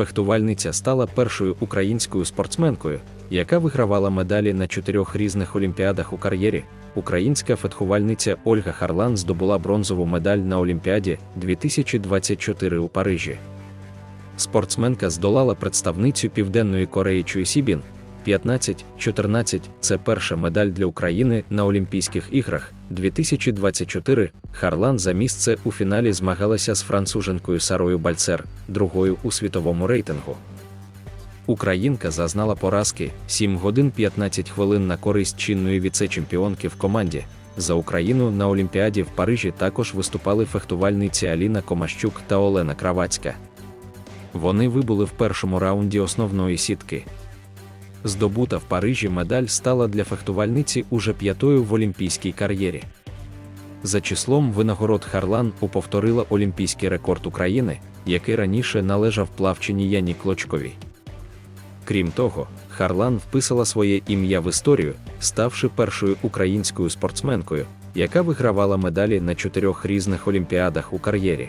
Фехтувальниця стала першою українською спортсменкою, яка вигравала медалі на чотирьох різних олімпіадах у кар'єрі. Українська фехтувальниця Ольга Харлан здобула бронзову медаль на Олімпіаді 2024 у Парижі. Спортсменка здолала представницю Південної Кореї Чуй Сібін 15-14 це перша медаль для України на Олімпійських іграх 2024. Харлан за місце у фіналі змагалася з француженкою Сарою Бальцер, другою у світовому рейтингу. Українка зазнала поразки 7 годин 15 хвилин на користь чинної віце-чемпіонки в команді. За Україну на Олімпіаді в Парижі також виступали фехтувальниці Аліна Комащук та Олена Кравацька. Вони вибули в першому раунді основної сітки. Здобута в Парижі медаль стала для фехтувальниці уже п'ятою в олімпійській кар'єрі. За числом винагород Харлан уповторила олімпійський рекорд України, який раніше належав плавчині Яні Клочковій. Крім того, Харлан вписала своє ім'я в історію, ставши першою українською спортсменкою, яка вигравала медалі на чотирьох різних олімпіадах у кар'єрі.